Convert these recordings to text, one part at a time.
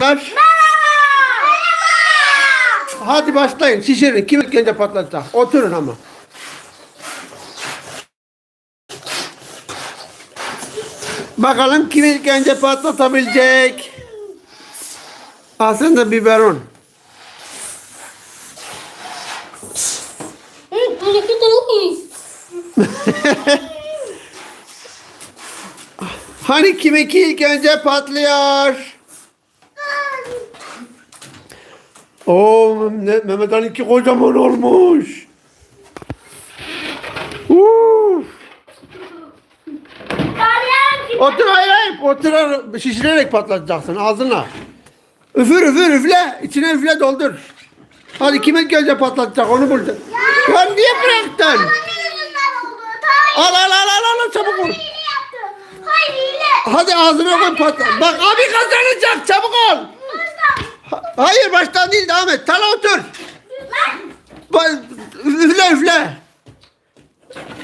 Arkadaşlar. Hadi başlayın. Şişirin. Kim ilk önce patlatacak? Oturun ama. Bakalım kim ilk önce patlatabilecek? Aslında biberon. Hani kiminki ilk önce patlıyor? Oo, Mehmet Ali'ninki kocaman olmuş. Uf. Otur hayır hayır. Otur şişirerek patlatacaksın ağzına. Üfür üfür üfle. İçine üfle doldur. Hadi kime önce patlatacak onu bulacak. Ya niye bıraktın? Al al al al al çabuk ol. Hadi ağzına koy patlat. Bak abi kazanacak çabuk ol. Ha- Hayır baştan değil devam et. Tala otur. Bak, üfle üfle.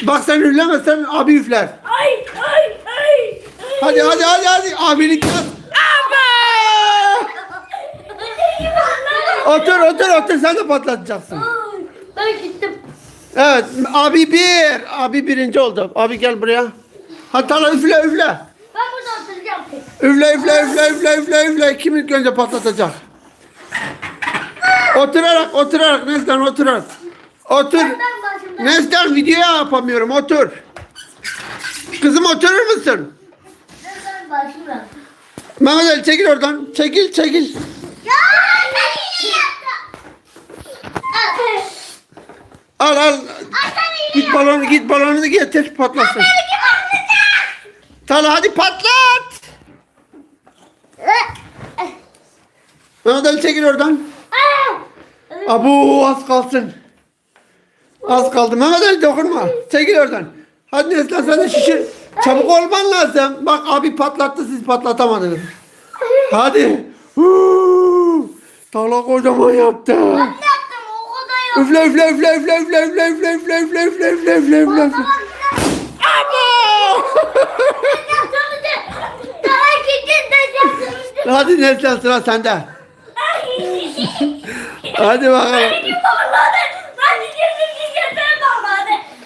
Bak sen üflemezsen abi üfler. Ay ay ay. Hadi hadi hadi hadi. Abilik yap. Otur otur otur sen de patlatacaksın. Ben gittim. Evet abi bir. Abi birinci oldu. Abi gel buraya. Hadi Tala üfle üfle. Ben burada oturacağım. Üfle üfle üfle üfle üfle üfle. Kim ilk önce patlatacak? Oturarak oturarak Neslihan oturarak. Otur. Neslihan video yapamıyorum otur. Kızım oturur musun? Mehmet Ali çekil oradan. Çekil çekil. Al al. Git balonu git balonunu getir patlasın. Tala hadi patlat. Mehmet Ali çekil oradan. Abu az kalsın. Az kaldı. Mehmet Ali dokunma. Çekil oradan. Hadi Neslihan sen de şişir. Çabuk olman lazım. Bak abi patlattı siz patlatamadınız. Hadi. Huu. Tala kocaman yaptı. Ne yaptım o kadar yok. Üfle üfle üfle üfle üfle üfle üfle üfle üfle üfle üfle üfle üfle. Hadi Neslihan sıra sende. Hadi bakalım.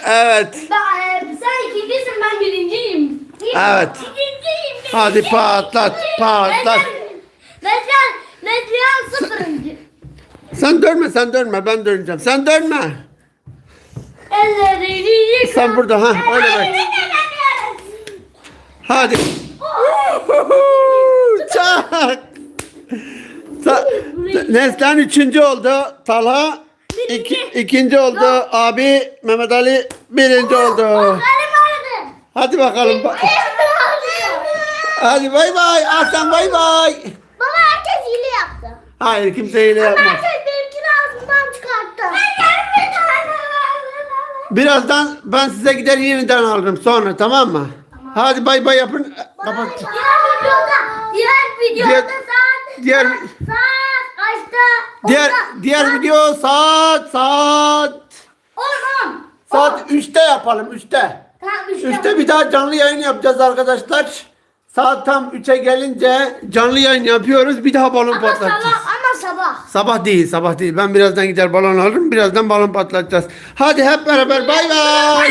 Evet. Ben, e, sen ikincisin ben birinciyim. Evet. İkinciyim. Hadi patlat, patlat. Neslihan, Neslihan sıfırıncı. Sen dönme sen dönme ben döneceğim. Sen dönme. Ellerini yıka. Sen burada, ha, öyle bak. Hadi. Çak. Neslihan üçüncü oldu. Talha iki, ikinci oldu. Abi Mehmet Ali birinci oldu. Hadi bakalım. Ba- Hadi bay bay. Aslan bay bay. Baba herkes hile yaptı. Hayır kimse hile yapmaz. Herkes benimkini ağzımdan çıkarttı. Birazdan ben size gider yeniden alırım sonra tamam mı? Hadi bay bay yapın. Kapat. Diğer videoda, diğer videoda Diğer- saat, diğer- saat Diğer Onda- diğer video saat saat on. saat 3'te yapalım 3'te. Tamam, üçte. 3'te bir daha canlı yayın yapacağız arkadaşlar. Saat tam 3'e gelince canlı yayın yapıyoruz. Bir daha balon Ama patlatacağız. sabah, ama sabah. Sabah değil, sabah değil. Ben birazdan gider balon alırım. Birazdan balon patlatacağız. Hadi hep beraber bay bay.